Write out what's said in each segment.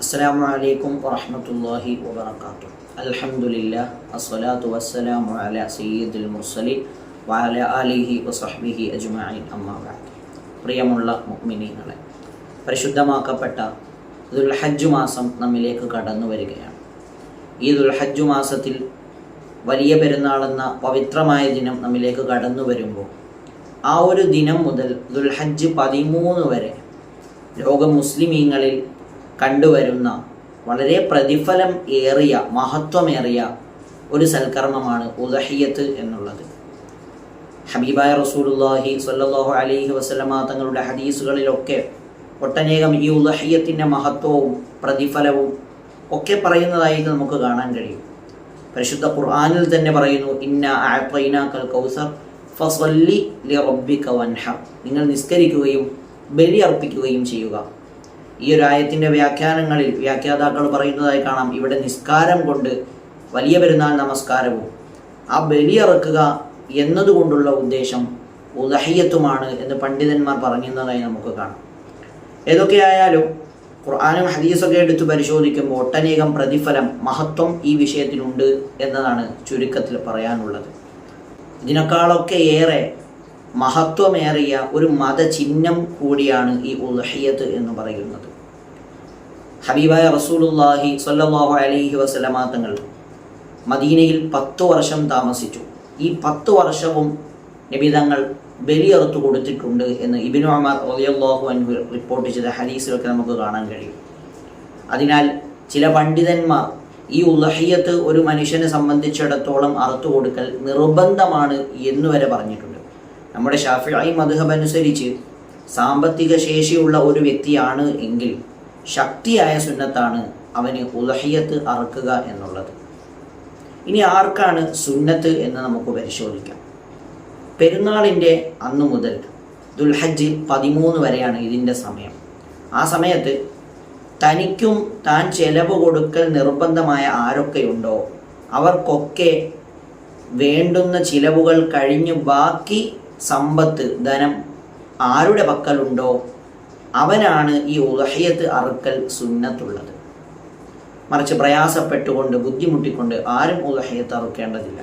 അസ്സലാമു അലൈക്കും വറഹമത്തല്ലാഹി വബറകാതുഹു. അൽഹംദുലില്ലാഹ് അസ്സലാത്തു വസ്സലാമു അല സയ്യിദുൽ മുർസലി വാല ആലിഹി വസഹ്ബിഹി അജ്മഈൻ അമ്മാ ബഅദ്. പ്രിയമുള്ള മുഅ്മിനീങ്ങളെ പരിശുദ്ധമാക്കപ്പെട്ട ദുൽഹജ്ജ് മാസം നമ്മിലേക്ക് കടന്നു വരികയാണ് ഈ ദുൽഹജ്ജ് മാസത്തിൽ വലിയ പെരുന്നാളെന്ന പവിത്രമായ ദിനം നമ്മിലേക്ക് കടന്നു വരുമ്പോൾ ആ ഒരു ദിനം മുതൽ ദുൽഹജ്ജ് പതിമൂന്ന് വരെ ലോക മുസ്ലിമീങ്ങളിൽ കണ്ടുവരുന്ന വളരെ പ്രതിഫലം ഏറിയ മഹത്വമേറിയ ഒരു സൽക്കർമ്മമാണ് ഉദഹിയത്ത് എന്നുള്ളത്. ഹബീബായ റസൂലുല്ലാഹി സ്വല്ലല്ലാഹു അലൈഹി വസല്ലമ തങ്ങളുടെ ഹദീസുകളിലൊക്കെ ഒട്ടനേകം ഈ ഉദഹിയത്തിന്റെ മഹത്വവും പ്രതിഫലവും ഒക്കെ പറയുന്നതായിട്ട് നമുക്ക് കാണാൻ കഴിയും. പരിശുദ്ധ ഖുർആനിൽ തന്നെ പറയുന്നു ഇന്ന ആപ്പൈനാക്കൽ കൗസർ ഫസ്വല്ലി ലി വൻഹർ. നിങ്ങൾ നിസ്കരിക്കുകയും ബലി അർപ്പിക്കുകയും ചെയ്യുക. ഈ ഒരു ആയത്തിന്റെ വ്യാഖ്യാനങ്ങളിൽ വ്യാഖ്യാതാക്കൾ പറയുന്നതായി കാണാം. ഇവിടെ നിസ്കാരം കൊണ്ട് വലിയ പെരുന്നാൾ നമസ്കാരവും. ആ ബലിയറക്കുക എന്നതുകൊണ്ടുള്ള ഉദ്ദേശം ഉദഹയ്യത്തുമാണ് എന്ന് പണ്ഡിതന്മാർ പറഞ്ഞതായി നമുക്ക് കാണാം. ഏതൊക്കെയായാലും ഖുർആാനും ഹദീസൊക്കെ എടുത്ത് പരിശോധിക്കുമ്പോൾ ഒട്ടനേകം പ്രതിഫലം മഹത്വം ഈ വിഷയത്തിനുണ്ട് എന്നതാണ് ചുരുക്കത്തിൽ പറയാനുള്ളത്. ഇതിനേക്കാളൊക്കെ ഏറെ മഹത്വമേറിയ ഒരു മതചിഹ്നം കൂടിയാണ് ഈ ഉദഹയ്യത്ത് എന്ന് പറയുന്നത്. ഹബീബായ റസൂലുല്ലാഹി സ്വല്ലല്ലാഹു അലൈഹി വസല്ലമ തങ്ങൾ മദീനയിൽ പത്തു വർഷം താമസിച്ചു. ഈ പത്തു വർഷവും നിബിതങ്ങൾ ബലിയറുത്തു കൊടുത്തിട്ടുണ്ട് എന്ന് ഇബിനു അമർ റളിയല്ലാഹു അൻഹു റിപ്പോർട്ട് ചെയ്ത ഹദീസിലൊക്കെ നമുക്ക് കാണാൻ കഴിയും. അതിനാൽ ചില പണ്ഡിതന്മാർ ഈ ഉലഹിയത്ത് ഒരു മനുഷ്യനെ സംബന്ധിച്ചിടത്തോളം അറുത്തു കൊടുക്കൽ നിർബന്ധമാണ് എന്നുവരെ പറഞ്ഞിട്ടുണ്ട്. നമ്മുടെ ഷാഫിഐ മധുഹബ് അനുസരിച്ച് സാമ്പത്തിക ശേഷിയുള്ള ഒരു വ്യക്തിയാണ് എങ്കിൽ ശക്തിയായ സുന്നത്താണ് അവന് ഉലഹിയത്ത് അറക്കുക എന്നുള്ളത്. ഇനി ആർക്കാണ് സുന്നത്ത് എന്ന് നമുക്ക് പരിശോധിക്കാം. പെരുന്നാളിന്റെ അന്നു മുതൽ ദുൽഹജ്ജ് പതിമൂന്ന് വരെയാണ് ഇതിന്റെ സമയം. ആ സമയത്ത് തനിക്കും താൻ ചെലവ് കൊടുക്കൽ നിർബന്ധമായ ആരൊക്കെയുണ്ടോ അവർക്കൊക്കെ വേണ്ടുന്ന ചിലവുകൾ കഴിഞ്ഞ് ബാക്കി സമ്പത്ത് ധനം ആരുടെ പക്കലുണ്ടോ അവനാണ് ഈ ഉദഹയത്ത് അറുക്കൽ സുന്നത്തുള്ളത്. മറിച്ച് പ്രയാസപ്പെട്ടുകൊണ്ട് ബുദ്ധിമുട്ടിക്കൊണ്ട് ആരും ഉദഹയത്ത് അറുക്കേണ്ടതില്ല.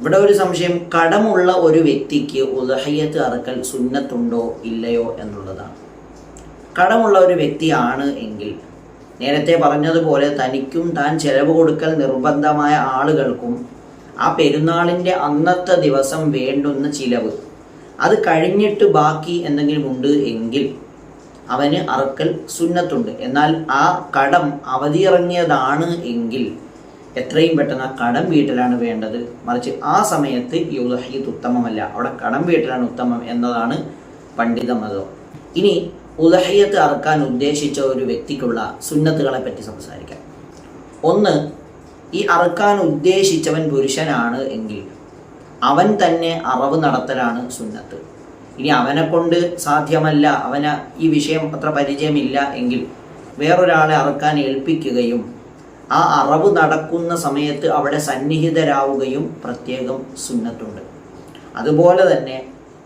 ഇവിടെ ഒരു സംശയം കടമുള്ള ഒരു വ്യക്തിക്ക് ഉദഹയത്ത് അറുക്കൽ സുന്നത്തുണ്ടോ ഇല്ലയോ എന്നുള്ളതാണ്. കടമുള്ള ഒരു വ്യക്തിയാണ് എങ്കിൽ നേരത്തെ പറഞ്ഞതുപോലെ തനിക്കും താൻ ചെലവ് കൊടുക്കൽ നിർബന്ധമായ ആളുകൾക്കും ആ പെരുന്നാളിന്റെ അന്നത്തെ ദിവസം വേണ്ടുന്ന ചിലവ് അത് കഴിഞ്ഞിട്ട് ബാക്കി എന്തെങ്കിലും ഉണ്ട് എങ്കിൽ അവന് അറക്കൽ സുന്നത്തുണ്ട്. എന്നാൽ ആ കടം അവധിയിറങ്ങിയതാണ് എങ്കിൽ എത്രയും പെട്ടെന്ന് ആ കടം വീട്ടലാണ് വേണ്ടത്. മറിച്ച് ആ സമയത്ത് യുദ്ധീത് ഉത്തമമല്ല. അവിടെ കടം വീട്ടലാണ് ഉത്തമം എന്നതാണ് പണ്ഡിത മതം. ഇനി ഉദഹയ്യത്ത് അറക്കാൻ ഉദ്ദേശിച്ച ഒരു വ്യക്തിക്കുള്ള സുന്നത്തുകളെ പറ്റി സംസാരിക്കാം. ഒന്ന് ഈ അറക്കാൻ ഉദ്ദേശിച്ചവൻ പുരുഷനാണ് എങ്കിൽ അവൻ തന്നെ അറവ് നടത്തലാണ് സുന്നത്ത്. ഇനി അവനെ കൊണ്ട് സാധ്യമല്ല അവന് ഈ വിഷയം അത്ര പരിചയമില്ല എങ്കിൽ വേറൊരാളെ അറക്കാൻ ഏൽപ്പിക്കുകയും ആ അറവ് നടക്കുന്ന സമയത്ത് അവിടെ സന്നിഹിതരാവുകയും പ്രത്യേകം സുന്നത്തുണ്ട്. അതുപോലെ തന്നെ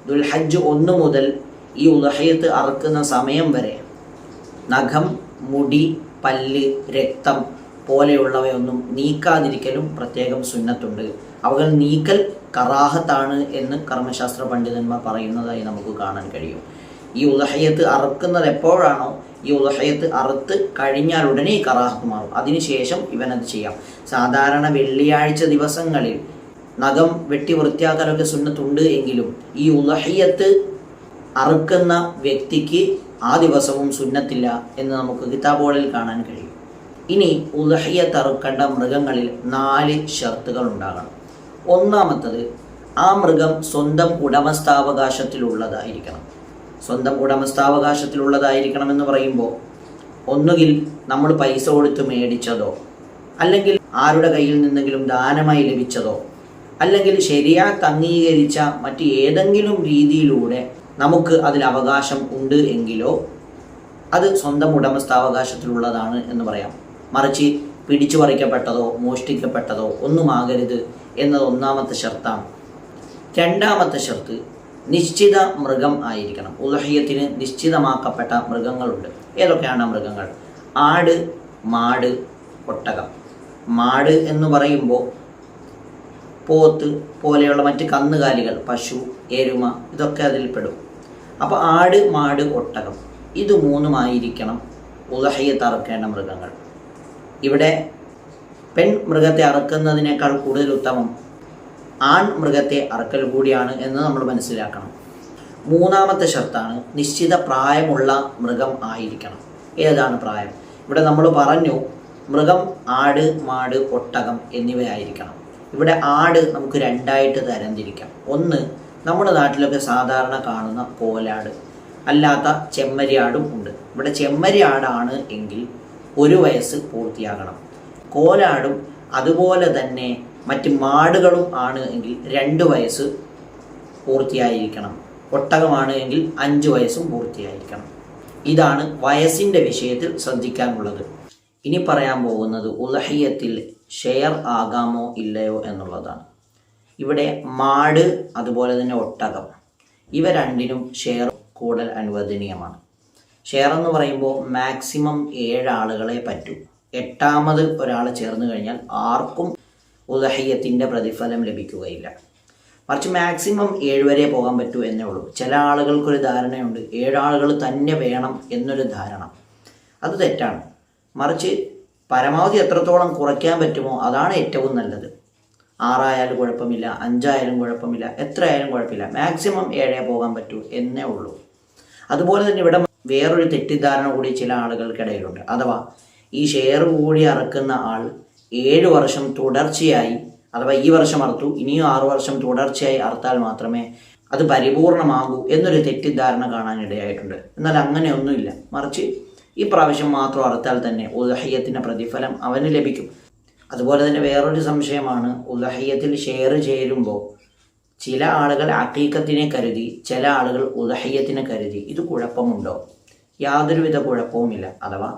ദുൽഹജ്ജ് ഒന്ന് മുതൽ ഈ ഉദഹയത്ത് അറക്കുന്ന സമയം വരെ നഖം മുടി പല്ല് രക്തം പോലെയുള്ളവയൊന്നും നീക്കാതിരിക്കലും പ്രത്യേകം സുന്നത്തുണ്ട്. അവകൾ നീക്കൽ കറാഹത്താണ് എന്ന് കർമ്മശാസ്ത്ര പണ്ഡിതന്മാർ പറയുന്നതായി നമുക്ക് കാണാൻ കഴിയും. ഈ ഉദഹയത്ത് അറുക്കുന്നത് എപ്പോഴാണോ? ഈ ഉദഹയത്ത് അറുത്ത് കഴിഞ്ഞാൽ ഉടനെ ഈ കറാഹത്ത് മാറും. അതിനുശേഷം ഇവനത് ചെയ്യാം. സാധാരണ വെള്ളിയാഴ്ച ദിവസങ്ങളിൽ നഖം വെട്ടി വൃത്തിയാക്കലൊക്കെ സുന്നത്തുണ്ട് എങ്കിലും ഈ ഉദഹയത്ത് അറുക്കുന്ന വ്യക്തിക്ക് ആ ദിവസവും സുന്നത്തില്ല എന്ന് നമുക്ക് കിതാബുകളിൽ കാണാൻ കഴിയും. ഇനി ഉദഹയ്യത്തറുക്കേണ്ട മൃഗങ്ങളിൽ നാല് ഷർത്തുകൾ ഉണ്ടാകണം. ഒന്നാമത്തത് ആ മൃഗം സ്വന്തം ഉടമസ്ഥാവകാശത്തിലുള്ളതായിരിക്കണം. സ്വന്തം ഉടമസ്ഥാവകാശത്തിലുള്ളതായിരിക്കണം എന്ന് പറയുമ്പോൾ ഒന്നുകിൽ നമ്മൾ പൈസ കൊടുത്ത് മേടിച്ചതോ അല്ലെങ്കിൽ ആരുടെ കയ്യിൽ നിന്നെങ്കിലും ദാനമായി ലഭിച്ചതോ അല്ലെങ്കിൽ ശരിയാത്ത് അംഗീകരിച്ച മറ്റ് ഏതെങ്കിലും രീതിയിലൂടെ നമുക്ക് അതിൽ അവകാശം ഉണ്ട് എങ്കിലോ അത് സ്വന്തം ഉടമസ്ഥാവകാശത്തിലുള്ളതാണ് എന്ന് പറയാം. മറിച്ച് പിടിച്ചു പറിക്കപ്പെട്ടതോ മോഷ്ടിക്കപ്പെട്ടതോ ഒന്നുമാകരുത് എന്നത് ഒന്നാമത്തെ ഷർത്താണ്. രണ്ടാമത്തെ ഷർത്ത് നിശ്ചിത മൃഗം ആയിരിക്കണം. ഉലഹ്യത്തിന് നിശ്ചിതമാക്കപ്പെട്ട മൃഗങ്ങളുണ്ട്. ഏതൊക്കെയാണ് മൃഗങ്ങൾ? ആട് മാട് ഒട്ടകം. മാട് എന്ന് പറയുമ്പോൾ പോത്ത് പോലെയുള്ള മറ്റ് കന്നുകാലികൾ പശു എരുമ ഇതൊക്കെ അതിൽപ്പെടും അപ്പോൾ ആട് മാട് ഒട്ടകം. ഇത് മൂന്നുമായിരിക്കണം ഉദഹയ്യത്ത് അറക്കേണ്ട മൃഗങ്ങൾ. ഇവിടെ പെൺ മൃഗത്തെ അറക്കുന്നതിനേക്കാൾ കൂടുതൽ ഉത്തമം ആൺ മൃഗത്തെ അറക്കൽ കൂടിയാണ് എന്ന് നമ്മൾ മനസ്സിലാക്കണം. മൂന്നാമത്തെ ഷർത്താണ് നിശ്ചിത പ്രായമുള്ള മൃഗം ആയിരിക്കണം. ഏതാണ് പ്രായം? ഇവിടെ നമ്മൾ പറഞ്ഞു മൃഗം ആട് മാട് ഒട്ടകം എന്നിവയായിരിക്കണം. ഇവിടെ ആട് നമുക്ക് രണ്ടായിട്ട് തരംതിരിക്കാം. ഒന്ന് നമ്മുടെ നാട്ടിലൊക്കെ സാധാരണ കാണുന്ന കോലാട് അല്ലാത്ത ചെമ്മരിയാടും ഉണ്ട്. ഇവിടെ ചെമ്മരിയാടാണ് എങ്കിൽ ഒരു വയസ്സ് പൂർത്തിയാകണം. കോലാടും അതുപോലെ തന്നെ മറ്റ് മാടുകളും ആണ് എങ്കിൽ രണ്ട് വയസ്സ് പൂർത്തിയായിരിക്കണം. ഒട്ടകമാണ് എങ്കിൽ അഞ്ച് വയസ്സും പൂർത്തിയായിരിക്കണം. ഇതാണ് വയസ്സിന്റെ വിഷയത്തിൽ ശ്രദ്ധിക്കാനുള്ളത്. ഇനി പറയാൻ പോകുന്നത് ഉലഹയ്യത്തിൽ ഷെയർ ആകാമോ ഇല്ലയോ എന്നുള്ളതാണ്. ഇവിടെ മാട് അതുപോലെ തന്നെ ഒട്ടകം ഇവ രണ്ടിനും ഷെയർ കൂടുതൽ അനുവദനീയമാണ്. ഷെയർ എന്ന് പറയുമ്പോൾ മാക്സിമം ഏഴ് ആളുകളെ പറ്റൂ. എട്ടാമത് ഒരാൾ ചേർന്ന് കഴിഞ്ഞാൽ ആർക്കും ഉദഹയ്യത്തിന്റെ പ്രതിഫലം ലഭിക്കുകയില്ല. മറിച്ച് മാക്സിമം ഏഴ് വരെ പോകാൻ പറ്റൂ എന്നേ ഉള്ളൂ. ചില ആളുകൾക്കൊരു ധാരണയുണ്ട്. ഏഴാളുകൾ തന്നെ വേണം എന്നൊരു ധാരണ. അത് തെറ്റാണ്. മറിച്ച് പരമാവധി എത്രത്തോളം കുറയ്ക്കാൻ പറ്റുമോ അതാണ് ഏറ്റവും നല്ലത്. ആറായാലും കുഴപ്പമില്ല അഞ്ചായാലും കുഴപ്പമില്ല എത്ര ആയാലും കുഴപ്പമില്ല. മാക്സിമം ഏഴേ പോകാൻ പറ്റൂ എന്നേ ഉള്ളൂ. അതുപോലെ തന്നെ ഇവിടെ വേറൊരു തെറ്റിദ്ധാരണ കൂടി ചില ആളുകൾക്കിടയിലുണ്ട്. അഥവാ ഈ ഷെയർ കൂടി അറക്കുന്ന ആൾ ഏഴ് വർഷം തുടർച്ചയായി അഥവാ ഈ വർഷം അറുത്തു ഇനിയും ആറു വർഷം തുടർച്ചയായി അറുത്താൽ മാത്രമേ അത് പരിപൂർണമാകൂ എന്നൊരു തെറ്റിദ്ധാരണ കാണാനിടയായിട്ടുണ്ട് എന്നാൽ അങ്ങനെയൊന്നുമില്ല. മറിച്ച് ഈ പ്രാവശ്യം മാത്രം അറുത്താൽ തന്നെ ഉദഹയ്യത്തിന്റെ പ്രതിഫലം അവന് ലഭിക്കും. അതുപോലെ തന്നെ വേറൊരു സംശയമാണ് ഉദഹയ്യത്തിൽ ഷെയർ ചേരുമ്പോൾ ചില ആളുകൾ അക്കീക്കത്തിനെ കരുതി ചില ആളുകൾ ഉദഹയ്യത്തിനെ കരുതി. ഇത് കുഴപ്പമുണ്ടോ? യാതൊരുവിധ കുഴപ്പവുമില്ല. അഥവാ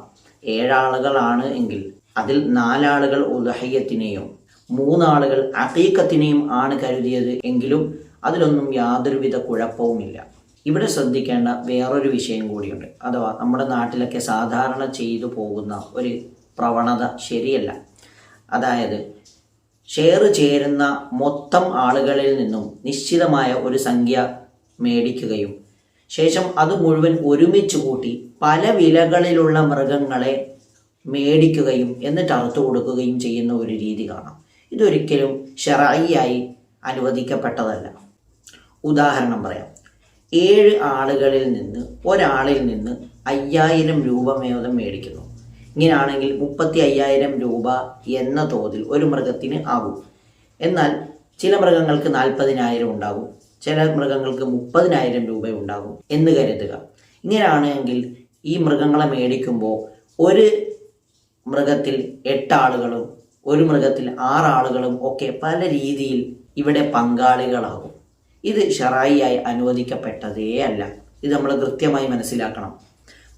ഏഴാളുകളാണ് എങ്കിൽ അതിൽ നാലാളുകൾ ഉദഹയ്യത്തിനെയും മൂന്നാളുകൾ അതീക്കത്തിനെയും ആണ് കരുതിയത് എങ്കിലും അതിലൊന്നും യാതൊരുവിധ കുഴപ്പവുമില്ല. ഇവിടെ ശ്രദ്ധിക്കേണ്ട വേറൊരു വിഷയം കൂടിയുണ്ട്. അഥവാ നമ്മുടെ നാട്ടിലൊക്കെ സാധാരണ ചെയ്തു പോകുന്ന ഒരു പ്രവണത ശരിയല്ല. അതായത് ഷെയർ ചേരുന്ന മൊത്തം ആളുകളിൽ നിന്നും നിശ്ചിതമായ ഒരു സംഖ്യ മേടിക്കുകയും ശേഷം അത് മുഴുവൻ ഒരുമിച്ച് കൂട്ടി പല വിലകളിലുള്ള മൃഗങ്ങളെ മേടിക്കുകയും എന്നിട്ട് അറുത്തു കൊടുക്കുകയും ചെയ്യുന്ന ഒരു രീതി കാണാം. ഇതൊരിക്കലും ഷെറായിയായി അനുവദിക്കപ്പെട്ടതല്ല. ഉദാഹരണം പറയാം. ഏഴ് ആളുകളിൽ നിന്ന് ഒരാളിൽ നിന്ന് അയ്യായിരം രൂപ മേതം മേടിക്കുന്നു. ഇങ്ങനെയാണെങ്കിൽ മുപ്പത്തി അയ്യായിരം രൂപ എന്ന തോതിൽ ഒരു മൃഗത്തിന് ആകും. എന്നാൽ ചില മൃഗങ്ങൾക്ക് നാൽപ്പതിനായിരം ഉണ്ടാകും. ചില മൃഗങ്ങൾക്ക് മുപ്പതിനായിരം രൂപ ഉണ്ടാകും എന്ന് കരുതുക. ഇങ്ങനെയാണെങ്കിൽ ഈ മൃഗങ്ങളെ മേടിക്കുമ്പോൾ ഒരു മൃഗത്തിൽ എട്ടാളുകളും ഒരു മൃഗത്തിൽ ആറാളുകളും ഒക്കെ പല രീതിയിൽ ഇവിടെ പങ്കാളികളാകും. ഇത് ഷറായിയായി അനുവദിക്കപ്പെട്ടതേ അല്ല. ഇത് നമ്മൾ കൃത്യമായി മനസ്സിലാക്കണം.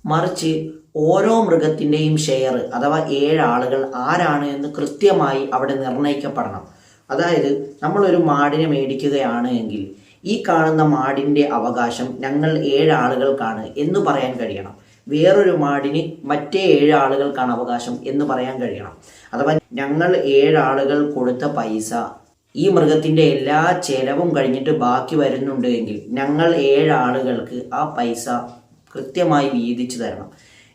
മറിച്ച് ഓരോ മൃഗത്തിന്റെയും ഷെയർ അഥവാ ഏഴ് ആളുകൾ ആരാണ് എന്ന് കൃത്യമായി അവിടെ നിർണയിക്കപ്പെടണം. അതായത് നമ്മളൊരു മാടിനെ മേടിക്കുകയാണ് എങ്കിൽ ഈ കാണുന്ന മാടിന്റെ അവകാശം ഞങ്ങൾ ഏഴ് ആളുകൾക്കാണ് എന്ന് പറയാൻ കഴിയണം. വേറൊരു മാടിന് മറ്റേ ഏഴ് ആളുകൾക്കാണ് അവകാശം എന്ന് പറയാൻ കഴിയണം. അഥവാ ഞങ്ങൾ ഏഴ് ആളുകൾ കൊടുത്ത പൈസ ഈ മൃഗത്തിന്റെ എല്ലാ ചെലവും കഴിഞ്ഞിട്ട് ബാക്കി വരുന്നുണ്ട് എങ്കിൽ ഞങ്ങൾ ഏഴ് ആളുകൾക്ക് ആ പൈസ കൃത്യമായി വീതിച്ചു തരണം.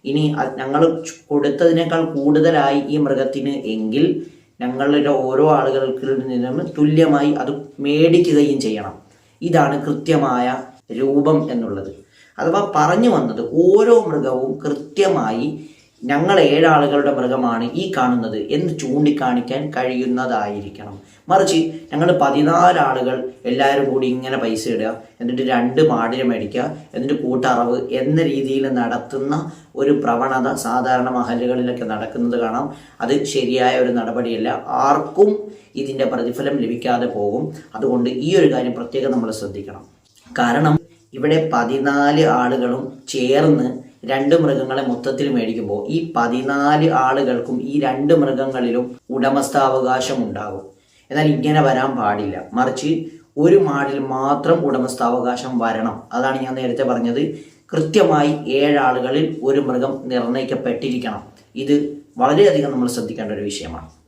ഇനി ഞങ്ങൾ കൊടുത്തതിനേക്കാൾ കൂടുതലായി ഈ മൃഗത്തിന് എങ്കിൽ ഞങ്ങളുടെ ഓരോ ആളുകൾക്ക് നിന്നും തുല്യമായി അത് മേടിക്കുകയും ചെയ്യണം. ഇതാണ് കൃത്യമായ രൂപം എന്നുള്ളത്. അഥവാ പറഞ്ഞു വന്നത് ഓരോ മൃഗവും കൃത്യമായി ഞങ്ങൾ ഏഴാളുകളുടെ മൃഗമാണ് ഈ കാണുന്നത് എന്ന് ചൂണ്ടിക്കാണിക്കാൻ കഴിയുന്നതായിരിക്കണം. മറിച്ച് ഞങ്ങൾ പതിനാല് ആളുകൾ എല്ലാവരും കൂടി ഇങ്ങനെ പൈസ ഇടുക എന്നിട്ട് രണ്ട് മാടിനെ മേടിക്കുക എന്നിട്ട് കൂട്ടറവ് എന്ന രീതിയിൽ നടത്തുന്ന ഒരു പ്രവണത സാധാരണ മഹലുകളിലൊക്കെ നടക്കുന്നത് കാണാം. അത് ശരിയായ ഒരു നടപടിയല്ല. ആർക്കും ഇതിന്റെ പ്രതിഫലം ലഭിക്കാതെ പോകും. അതുകൊണ്ട് ഈ ഒരു കാര്യം പ്രത്യേകം നമ്മൾ ശ്രദ്ധിക്കണം. കാരണം ഇവിടെ പതിനാല് ആളുകളും ചേർന്ന് രണ്ട് മൃഗങ്ങളെ മൊത്തത്തിൽ മേടിക്കുമ്പോൾ ഈ പതിനാല് ആളുകൾക്കും ഈ രണ്ട് മൃഗങ്ങളിലും ഉടമസ്ഥാവകാശം ഉണ്ടാകും എന്നാൽ ഇങ്ങനെ വരാൻ പാടില്ല. മറിച്ച് ഒരു മാടിൽ മാത്രം ഉടമസ്ഥാവകാശം വരണം. അതാണ് ഞാൻ നേരത്തെ പറഞ്ഞത്. കൃത്യമായി ഏഴാളുകളിൽ ഒരു മൃഗം നിർണയിക്കപ്പെട്ടിരിക്കണം. ഇത് വളരെയധികം നമ്മൾ ശ്രദ്ധിക്കേണ്ട ഒരു വിഷയമാണ്.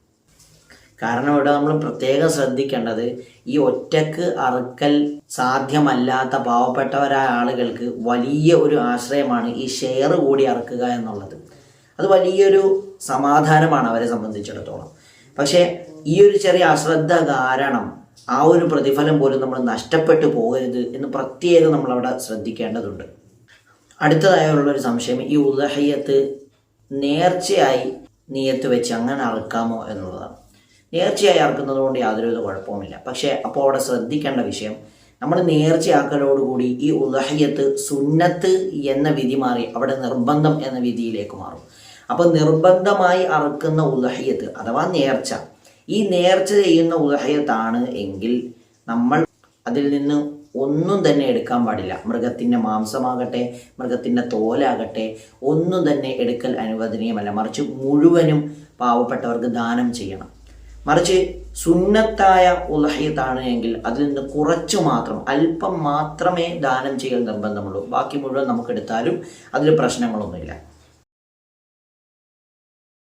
കാരണം ഇവിടെ നമ്മൾ പ്രത്യേകം ശ്രദ്ധിക്കേണ്ടത് ഈ ഒറ്റയ്ക്ക് അറുക്കൽ സാധ്യമല്ലാത്ത പാവപ്പെട്ടവരായ ആളുകൾക്ക് വലിയ ഒരു ആശ്രയമാണ് ഈ ഷെയർ കൂടി അറുക്കുക എന്നുള്ളത്. അത് വലിയൊരു സമാധാനമാണ് അവരെ സംബന്ധിച്ചിടത്തോളം. പക്ഷേ ഈ ഒരു ചെറിയ അശ്രദ്ധ കാരണം ആ ഒരു പ്രതിഫലം പോലും നമ്മൾ നഷ്ടപ്പെട്ടു പോകരുത് എന്ന് പ്രത്യേകം നമ്മൾ അവിടെ ശ്രദ്ധിക്കേണ്ടതുണ്ട്. അടുത്തതായുള്ളൊരു സംശയം ഈ ഉദഹയ്യത്ത് നേർച്ചയായി നീയത്ത് വെച്ച് അങ്ങനെ അറുക്കാമോ എന്നുള്ളതാണ്. നേർച്ചയായി അറുക്കുന്നത് കൊണ്ട് യാതൊരുവിധ കുഴപ്പവുമില്ല. പക്ഷേ അപ്പോൾ അവിടെ ശ്രദ്ധിക്കേണ്ട വിഷയം നമ്മൾ നേർച്ചയാക്കലോടുകൂടി ഈ ഉദഹയ്യത്ത് സുന്നത്ത് എന്ന വിധി മാറി അവിടെ നിർബന്ധം എന്ന വിധിയിലേക്ക് മാറും. അപ്പോൾ നിർബന്ധമായി അറുക്കുന്ന ഉദഹയ്യത്ത് അഥവാ നേർച്ച ഈ നേർച്ച ചെയ്യുന്ന ഉദഹയ്യത്താണ് എങ്കിൽ നമ്മൾ അതിൽ നിന്ന് ഒന്നും തന്നെ എടുക്കാൻ പാടില്ല. മൃഗത്തിന്റെ മാംസമാകട്ടെ മൃഗത്തിന്റെ തോലാകട്ടെ ഒന്നും തന്നെ എടുക്കൽ അനുവദനീയമല്ല. മറിച്ച് മുഴുവനും പാവപ്പെട്ടവർക്ക് ദാനം ചെയ്യണം. മറിച്ച് സുന്നത്തായ ഉലഹീത്താണ് എങ്കിൽ അതിൽ നിന്ന് കുറച്ചു മാത്രം അല്പം മാത്രമേ ദാനം ചെയ്യൽ നിർബന്ധമുള്ളൂ. ബാക്കി മുഴുവൻ നമുക്ക് എടുത്താലും അതിൽ പ്രശ്നങ്ങളൊന്നുമില്ല.